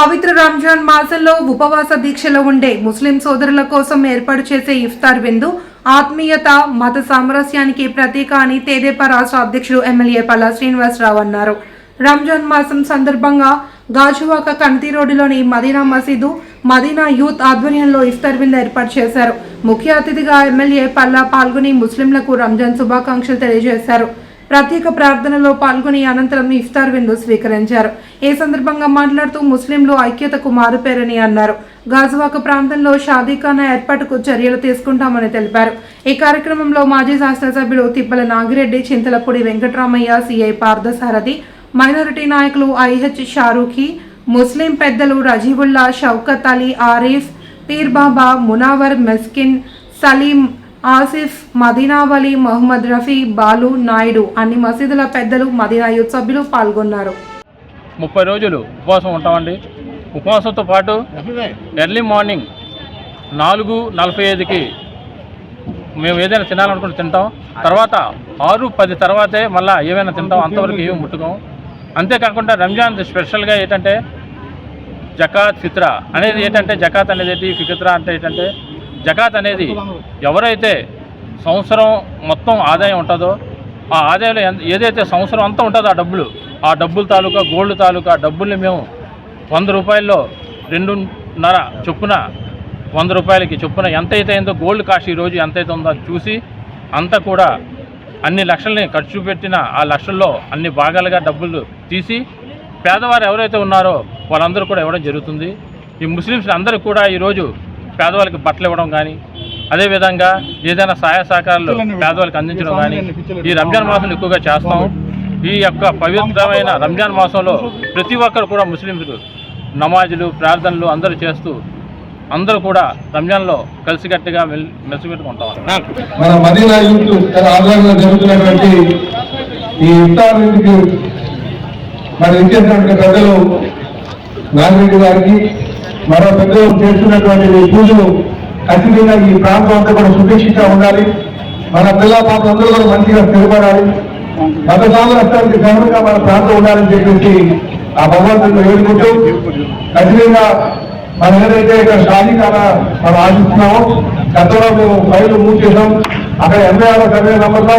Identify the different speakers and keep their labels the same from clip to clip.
Speaker 1: పవిత్ర రంజాన్ మాసంలో ఉపవాస దీక్షలో ఉండే ముస్లిం సోదరుల కోసం ఏర్పాటు చేసే ఇఫ్తార్ విందు ఆత్మీయత మత సామరస్యానికి ప్రతీక అని తెదేపా రాష్ట్ర అధ్యక్షుడు ఎమ్మెల్యే పల్లా శ్రీనివాసరావు అన్నారు. రంజాన్ మాసం సందర్భంగా గాజువాక కంతి రోడ్డులోని మదీనా మసీదు మదీనా యూత్ ఆధ్వర్యంలో ఇఫ్తార్ విందు ఏర్పాటు చేశారు. ముఖ్య అతిథిగా ఎమ్మెల్యే పల్లా పాల్గొని ముస్లింలకు రంజాన్ శుభాకాంక్షలు తెలియజేశారు. ప్రత్యేక ప్రార్థనలో పాల్గొని అనంతరం ఇఫ్తార్ విందు స్వీకరించారు. ఈ సందర్భంగా మాట్లాడుతూ ముస్లింలు ఐక్యతకు మారుపేరని అన్నారు. గాజువాక ప్రాంతంలో షాదీఖానా ఏర్పాటుకు చర్యలు తీసుకుంటామని తెలిపారు. ఈ కార్యక్రమంలో మాజీ శాసనసభ్యులు తిప్పల నాగిరెడ్డి చింతలపూడి వెంకటరామయ్య సిఐ పార్థసారథి మైనారిటీ నాయకులు ఐహెచ్ షారూఖీ ముస్లిం పెద్దలు రజీవుల్లా షౌకత్ అలీ ఆరిఫ్ పీర్ బాబా మునావర్ మెస్కిన్ సలీం ఆసిఫ్ మదీనావలి మహమ్మద్ రఫీ బాలు నాయుడు అన్ని మసీదుల పెద్దలు మదీనా యూత్ సభ్యులు పాల్గొన్నారు.
Speaker 2: ముప్పై రోజులు ఉపవాసం ఉంటామండి. ఉపవాసంతో పాటు ఎర్లీ మార్నింగ్ నాలుగు నలభై ఐదుకి మేము ఏదైనా తినాలనుకుంటే తింటాం. తర్వాత ఆరు పది తర్వాతే మళ్ళీ ఏమైనా తింటాం. అంతవరకు ఏమి ముట్టుకోం. అంతేకాకుండా రంజాన్ స్పెషల్గా ఏంటంటే జకాత్ ఫిత్రా అనేది ఏంటంటే జకాత్ అనేది ఏంటి ఫిత్రా అంటే ఏంటంటే జకాత్ అనేది ఎవరైతే సంవత్సరం మొత్తం ఆదాయం ఉంటుందో ఆ ఆదాయంలో ఎంత- ఏదైతే సంవత్సరం అంతా ఉంటుందో ఆ డబ్బులు ఆ డబ్బుల తాలూకా గోల్డ్ తాలూకా డబ్బుల్ని మేము వంద రూపాయల్లో రెండున్నర చొప్పున వంద రూపాయలకి చొప్పున అయితే అయిందో గోల్డ్ కాస్ట్ ఈరోజు ఎంతైతే ఉందో చూసి అంతా కూడా అన్ని లక్షల్ని ఖర్చు పెట్టిన ఆ లక్షల్లో అన్ని భాగాలుగా డబ్బులు తీసి పేదవారు ఎవరైతే ఉన్నారో వాళ్ళందరూ కూడా ఇవ్వడం జరుగుతుంది. ఈ ముస్లిమ్స్ అందరూ కూడా ఈరోజు పేదవాళ్ళకి బట్టలు ఇవ్వడం కానీ అదేవిధంగా ఏదైనా సహాయ సహకారాలు పేదవాళ్ళకి అందించడం కానీ ఈ రంజాన్ మాసంలో ఎక్కువగా చేస్తాం. ఈ యొక్క పవిత్రమైన రంజాన్ మాసంలో ప్రతి ఒక్కరు కూడా ముస్లింలు నమాజులు ప్రార్థనలు అందరూ చేస్తూ అందరూ కూడా రంజాన్లో కలిసికట్టుగా మెల్ మెలిసిపెట్టుకుంటాం.
Speaker 3: మన మదీనా యూత్ తన ఆధ్వర్యంలో జరుగుతున్నటువంటి ఈ ఇఫ్తార్ ఇంటికి మరి ఇచ్చేసినటువంటి పెద్దలు నాగిరెడ్డి గారికి మరో పెద్దలు చేస్తున్నటువంటి ఈ పూజలు ఖచ్చితంగా ఈ ప్రాంతం అంతా కూడా సుభిక్షితంగా ఉండాలి. మన పిల్ల పాప అందరూ కూడా మంచిగా స్థిరపడాలి. మత సామరస్యానికి గౌరవంగా మన ప్రాంతం ఉండాలని చెప్పేసి ఆ భగవంతుని వేడుకుంటూ ఖచ్చితంగా మనం ఏదైతే ఇక్కడ షాదీఖానా మనం ఆశిస్తున్నామో గతంలో మేము ఫైల్ మూవ్ చేసాం అక్కడ ఎనభై ఆరో సర్వే నంబర్లో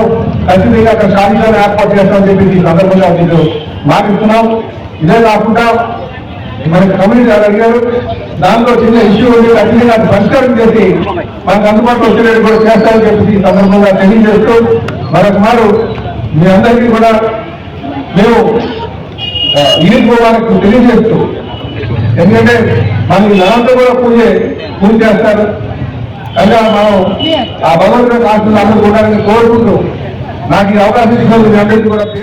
Speaker 3: ఖచ్చితంగా అక్కడ సాధికారం ఏర్పాటు చేస్తామని చెప్పేసి ఈ సందర్భంగా మీకు మాటిస్తున్నాం. ఇదే కాకుండా మనకి కమ్యూనిటీ గారు అడిగారు దాంట్లో చిన్న ఇష్యూ ఉంది ఖచ్చితంగా అది పరిష్కారం చేసి మనకు అందుబాటులో వచ్చేటట్టు కూడా చేస్తారని చెప్పి ఈ సందర్భంగా తెలియజేస్తూ మరొక మారు మీ అందరికీ కూడా మేము ఈర్పు వారికి తెలియజేస్తూ ఎందుకంటే మనకి నలంతా కూడా పూజ పూజ చేస్తారు. కనుక మనం ఆ భగవంతుడు ఆశలు అందరూ కూడా కోరుకుంటూ నాకు ఈ అవకాశం ఇచ్చినందుకు మీ అందరికీ కూడా